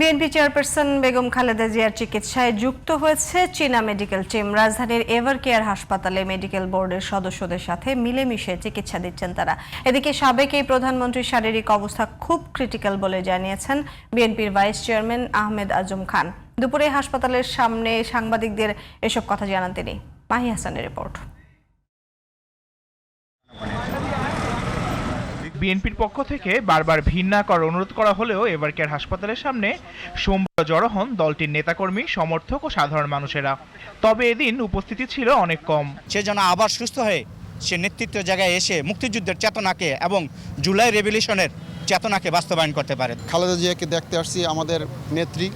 BNP chairperson Begum Khaleda জিয়ার চিকিৎসায় যুক্ত হয়েছে চীনা মেডিকেল টিম। রাজধানীর এভার কেয়ার হাসপাতালে মেডিকেল বোর্ডের সদস্যদের সাথে মিলেমিশে চিকিৎসা দিচ্ছেন তারা। এদিকে সাবেক এই প্রধানমন্ত্রীর শারীরিক অবস্থা খুব ক্রিটিক্যাল বলে জানিয়েছেন বিএনপির ভাইস চেয়ারম্যান আহমেদ আজম খান। দুপুরে হাসপাতালের সামনে সাংবাদিকদের এসব কথা জানান তিনি। মাহি হাসানের রিপোর্ট। বিএনপির পক্ষ থেকে বারবার ভিড় না করার অনুরোধ করা হলেও এবারকের হাসপাতালের সামনে সোমবার জড়ো হন দলটির নেতাকর্মী সমর্থক ও সাধারণ মানুষেরা। তবে এদিন উপস্থিতি ছিল অনেক কম। সে যেন আবার সুস্থ হয়ে সে নেতৃত্ব জায়গায় এসে মুক্তিযুদ্ধের চেতনাকে এবং জুলাই রেভলিউশনের চেতনাকে বাস্তবায়ন করতে পারে। খালেদা জিয়াকে দেখতে আসছি আমাদের নেত্রী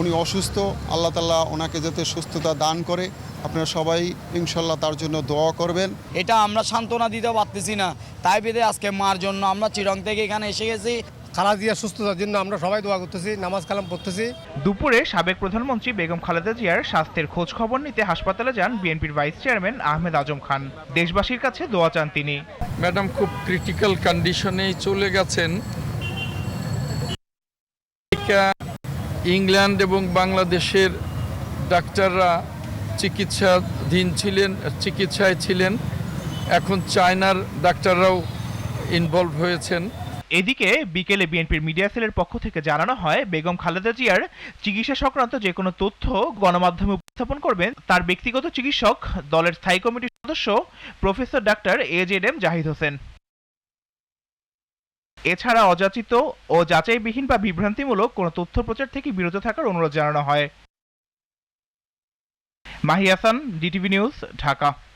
উনি অসুস্থ আল্লাহ তাল্লাহ ওনাকে যাতে সুস্থতা দান করে আপনারা সবাই ইনশাল্লাহ তার জন্য দোয়া করবেন। এটা আমরা সান্ত্বনা দিতে পারতেছি না। তাই বেঁধে আজকে মার জন্য আমরা চিরং থেকে এখানে এসে গেছি। খালা জিয়ার সুস্থতার জন্য আমরা সবাই দোয়া করতেছি নামাজ কালাম পড়তেছি। দুপুরে সাবেক প্রধানমন্ত্রী বেগম খালেদা জিয়ার স্বাস্থ্যের খোঁজ খবর নিতে হাসপাতালে যান বিএনপির ভাইস চেয়ারম্যান আহমেদ আজম খান। দেশবাসীর কাছে দোয়া চান তিনি। ম্যাডাম খুব ক্রিটিক্যাল কন্ডিশনেই চলে গেছেন। ইংল্যান্ড এবং বাংলাদেশের ডাক্তাররা চিকিৎসাধীন ছিলেন, চিকিৎসায় ছিলেন। এখন চায়নার ডাক্তাররাও ইনভলভ হয়েছেন। এদিকে বিকেলে বিএনপির মিডিয়া সেলের পক্ষ থেকে জানানো হয়, বেগম খালেদা জিয়ার চিকিৎসা সংক্রান্ত যে কোনো তথ্য গণমাধ্যমে উপস্থাপন করবেন, তার ব্যক্তিগত চিকিৎসক দলের স্থায়ী কমিটির সদস্য professor doctor A Z M Zahid Hossain. এছাড়া অযাচিত ও যাচাইবিহীন বা বিভ্রান্তিমূলক কোনো তথ্য প্রচার থেকে বিরত থাকার অনুরোধ জানানো হয়। Mahiyasan DTV news, Dhaka.